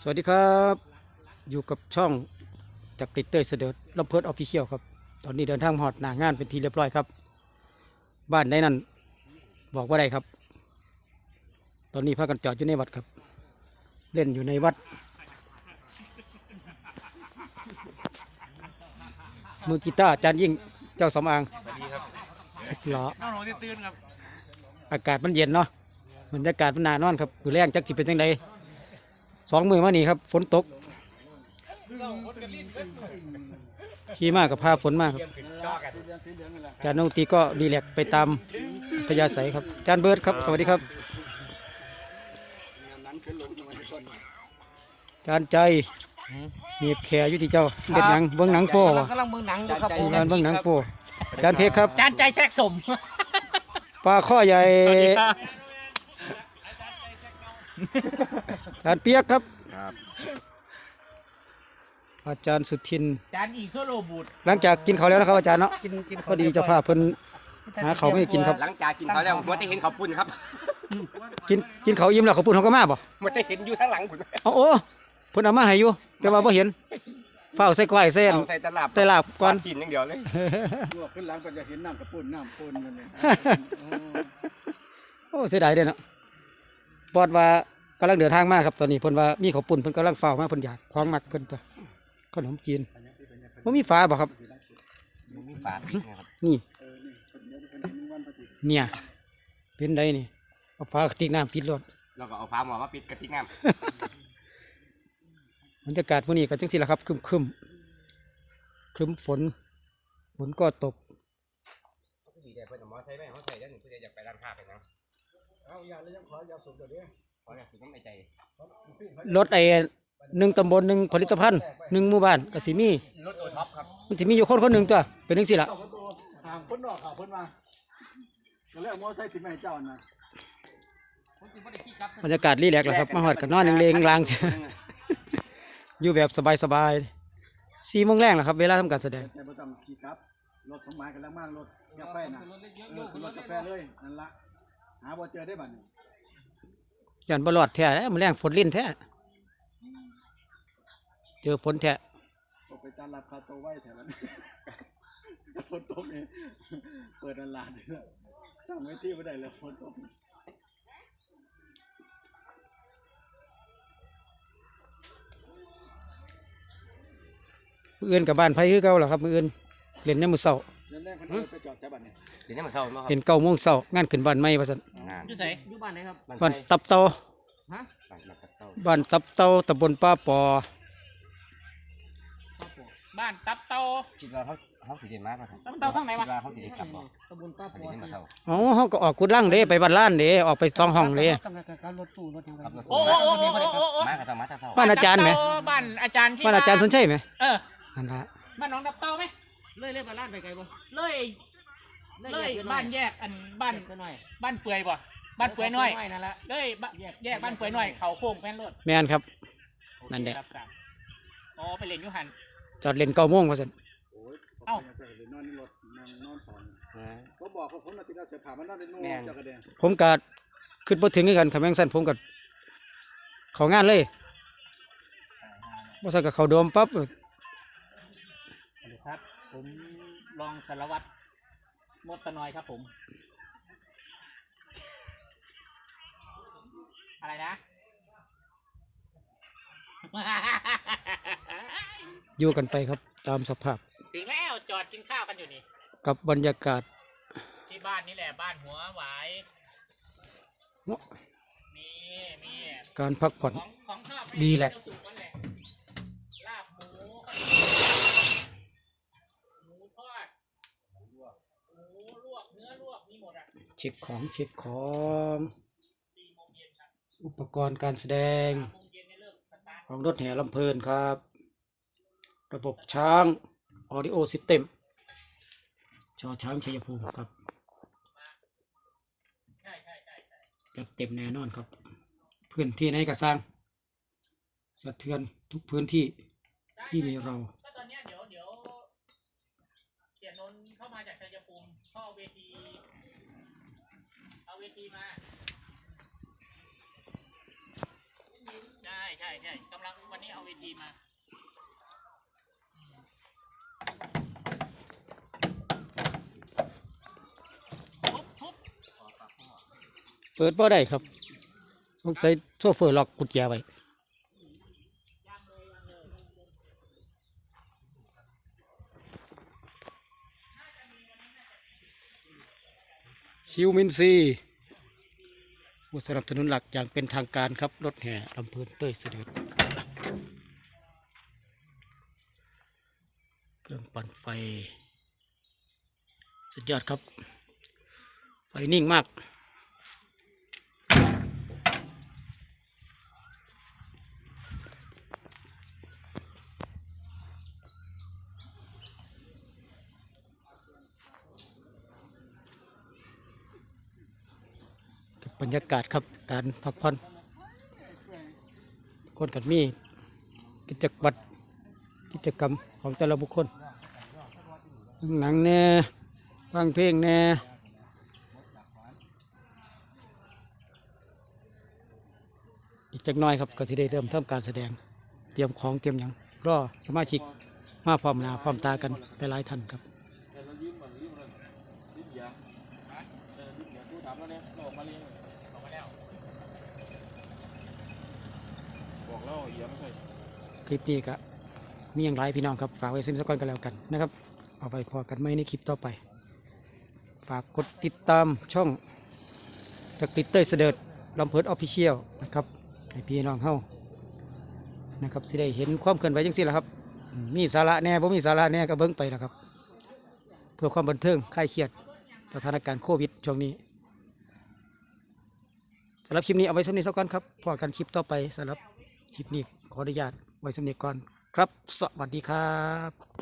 สวัสดีครับ อยู่กับช่องจากกริตเตอร์เสด็จลำเพิดออฟฟิเชียลครับ ตอนนี้เดินทางมาหอดหน้างานเป็นทีเรียบร้อยครับ บ้านในนั้นบอกว่าได้ครับ ตอนนี้พากันจอดอยู่ในวัดครับ เล่นอยู่ในวัด มือกีตาร์อาจารย์ยิ่งเจ้าสำอางสวัสดีครับสุดหล่อน้องหนูตื่นครับ อากาศมันเย็นเนาะบรรยากาศมันหนานอนครับมือแรงจักสิเป็นยังไง สองมือมานี่ครับฝนตกขี่มากกับพาฝนมากครับอาจารย์นงตรีก็รีแลกซ์ไปตามอัธยาศัยครับอาจารย์เบิร์ดครับ สวัสดีครับอาจารย์ใจมีบแขอยู่ที่เจ้าเด็ดหนังเบื้องหนังโป้วะกำลังเบิ่งหนังอยู่ครับผมงานเบื้องหนังโป้อาจารย์เพชรครับจานใจแทรกสมปลาข้อใหญ่สวัสดีครับ อาจารย์เปียกครับ ครับ อาจารย์สุทิน จานอีกโซโลบูดหลังจากกินเขาวแล้วนะครับอาจารย์เนาะกินกินพอดีเจ้าภาพเพิ่น หาเขาวไม่ให้กินครับ หลังจากกินเขาวแล้วมัวแต่เห็นเขาปุ่นครับกินกินเขาวอิ่มแล้วเขาวปุ่นเขาก็มาบ่มัวแต่เห็นอยู่ข้างหลังผมเอาโอ้เพิ่นเอามาให้อยู่แต่ว่าบ่เห็นเฝ้าวใส่ก้อยเส้นเอาใส่ตลับแต่ลาบก่อน สินอย่างเดียวเลยลวกขึ้นหลังก็จะเห็นน้ำกระปุ่นน้ำปุ่นนั่นเองโอ้เสียดายเด้อเนาะ ปอดว่ากำลังเดินทางมาครับตอนนี้เพิ่นว่ามีเขาวปุ่นเพิ่นกำลังเฝ้าวมาเพิ่นอยากของมักเพิ่นตัวขนมจีนบ่มีฝาบ่ครับ มีฝาปิดนะครับนี่เออนี่คนเดียวที่คนเห็นวันพระอาทิตย์เนี่ยเป็นไดนี่เอาฝากระติกน้ำปิดรถแล้วก็เอาฝาหม้อมาปิดกระติกน้บรรยากาศมื้อนี้ก็จังซี่ล่ะครับครึมครึมๆครึมฝน ฝนก็ตกำดีแต่เพื่อนเอาหมอใส่ไหมเขาใส่แล้วหนึ่งเพื่ออยากไปร้านค้าไปนะ เอายาเลยยังขอยาสูบเดี๋ยวนี้เพราะเนี่ยคือต้องไม่ใจรถไอ้หนึ่งตำบลหนึ่งผลิตภัณฑ์หนึ่งหมู่บ้านก็สิมีรถโอท็อปครับมันสิมีอยู่คนคนหนึ่งตัวเป็นจังซี่ล่ะเข้าประตูห่างคนนอกข่าวคนมาก็เลยเอามอไซค์ติดมาให้เจ้านะบรรยากาศรีแลกซ์ล่ะครับมาฮอดกันนอนเลงๆลางอยู่แบบสบายๆสี่โมงแรงล่ะครับเวลาทำการแสดงแต่บ่ต้องขี่ครับรถสมหมายกันแล้วมากรถกาแฟนะเออคือรถกาแฟเลยนั่นละหาบ่เจอได้บัดนี้ยันบลอดแท้แล้วมันแรงฝนลิ้นแท้เจอฝนแท้ตกไปตามรับคาโตวไว้แถวนั้นฝนตกเนี่ยเปิดอันลานเลยทำไว้ที่ไม่ได้แล้วฝนตกมื้ออื่นกับบ้านไผคือเก่าล่ะครับมื้ออื่นเล่นยามมื้อเช้า เรื่องแรกคันเอาไปจอดใช้บัดนี้เดี๋ยวนี้มาเศร้ามั้งครับเห็นเก้าโมงเช้างานขึ้นบ้านใหม่ว่าซั่นงานอยู่ไสอยู่บ้านไหนครับบ้านตับเตาฮะบ้านมากับเต้าบ้านตับเตาตำบลป้าปอบ้านตับเตาคิดว่าเขาเขาสิเด่นมากครับตับเต้าข้างไหนวะ คิดว่าเขาสิเด่นกลับบ่ตำบลป้าพอปดีอนี่มาเศร้าอ๋อเฮาก็ออกกุดลังเด้ไปบ้านล้านเด้ออกไปสองห้องเด้ กำลังกับรถตู้รถยังไงครับรถโอ้โอ้โอ้โอ้โอ้โอ้มากับเต้ามาแต่เศร้าบ้านอาจารย์ไหม บ้านอาจารย์ที่บ้านอาจารย์สนชัยไหมเออนั่นละบ้านน้องตับเตาไหม เลยเลยบ้านล้านไปไกลบ่เลยเลยเลยแกบ้านแยกอันบ้านไปหน่อยบ้านเปื่อยบ่บ้านเปื่อยน้อยนั่นละเลยบ้านแยกบ้านเปื่อยน้อยเขาโค้งแป้นรถแม่นครับนั่นแหละรับทราบอ๋อไปเล่นอยูหันจอดเล่นเก้าโมงว่าซั่นโอ้ยเอ้าไปเลยนอนในรถนอนนอนถอนนะเขาบอกว่าผมน่ะสิเอาเสื้อผ้ามันนอนในนู่นแม่นเจ้ากระเดงผมก็ขึ้นบ่ถึงคือกันคันแม่งซั่นผมก็เข้างานเลยบ่ซั่นก็เข้าโดมปั๊บสวัสดีครับ ผมรองสารวัตรมดตะนอยครับผม อะไรนะ อยู่กันไปครับตามสภาพ ถึงแล้วจอดกินข้าวกันอยู่นี่ กับบรรยากาศที่บ้านนี่แหละบ้านหัวหวายเนาะมีมีการพักผ่อนของของชอบดีแหละ เจ้าสุกนั่นแหละลาบหมูหมูทอดหมูลวกเนื้อลวกมีหมดอะ เช็คของเช็คของ อุปกรณ์การแสดง ของรถแห่ลำเพลินครับ ระบบช้างออดิโอซิสเต็มชอช้างชัยภูมิครับจัดเต็มแน่นอนครับ พื้นที่ไหนก็สร้าง สะเทือนทุกพื้นที่ที่มีเราก็ตอนเนี้เดี๋ยวเดี๋ยวเสียนนเข้ามาจากชัยภูมิเข้าเอาเวที เอาเวทีมา ใช่ใช่ใช่กำลังวันนี้เอาเวทีมาทุบทุบเปิดบ่ได้ครับสงสัยโซเฟอร์ล็อกกุญแจไว้ คิวมินซีผู้สนับสนุนหลักอย่างเป็นทางการครับ รถแห่ลำเพลินเต้ยเสด็จเครื่องปั่นไฟ สุดยอดครับ ไฟนิ่งมาก บรรยากาศครับการพักผ่อนคนกันมีกิจวัตรกิจกรรมของแต่ละบุคคลเบิ่งหนังแน่ฟังเพลงแน่อีกจักน้อยครับก็สิได้เริ่มทำการแสดงเตรียมของเตรียมหยังรอสมาชิกมาพร้อมหน้าพร้อมตากันหลายๆท่านครับ แต่เรายืมมันยืมมันยืมยาเออยืมยาผู้ ถามแล้วเนี่ยเราออกมาเลี้ยงออกมาแล้วบอกแล้วเหยียบไม่ใช่คลิปนี้ก็มีอย่างไรพี่น้องครับ ฝากไว้ซิมสักก่อนกันแล้วกันนะครับ เอาไปพอกันไหมในคลิปต่อไป ฝากกดติดตามช่องจากกลิตเตอร์เสด็จลำเพิดออฟฟิเชียลนะครับให้พี่น้องเฮานะครับสิได้เห็นความเคลื่อนไหวจังสิละครับ มีสาระแน่บ่มีสาระแน่ก็เบิ่งไปแล้วครับ เพื่อความบันเทิงคลายเครียดสถานการณ์โควิดช่วงนี้ สำหรับคลิปนี้เอาไว้สำนี้สักก่อนครับพอกันคลิปต่อไปสำหรับคลิปนี้ขออนุญาตไว้สำเนียก่อนครับ สวัสดีครับ